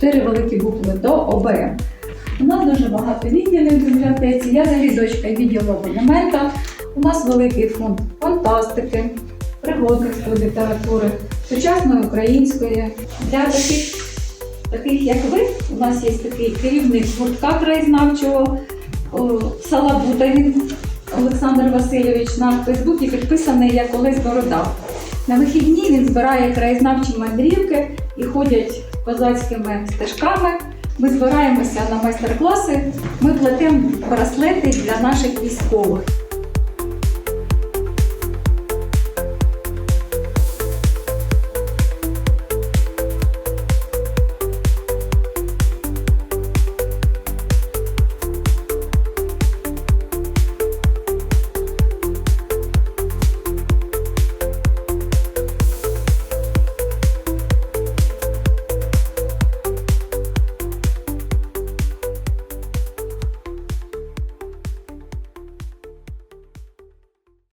чотири великі букви до ОБМ. У нас дуже багато відділів в бібліотеці. Я завідувачка відділу абонемента. У нас великий фонд фантастики, пригодницької літератури, сучасної української. Для таких, таких як ви, у нас є такий керівник гуртка краєзнавчого Салабута. Він Олександр Васильович на Фейсбуці підписаний як Олесь Борода. На вихідні він збирає краєзнавчі мандрівки і ходять козацькими стежками. Ми збираємося на майстер-класи, ми платимо браслети для наших військових.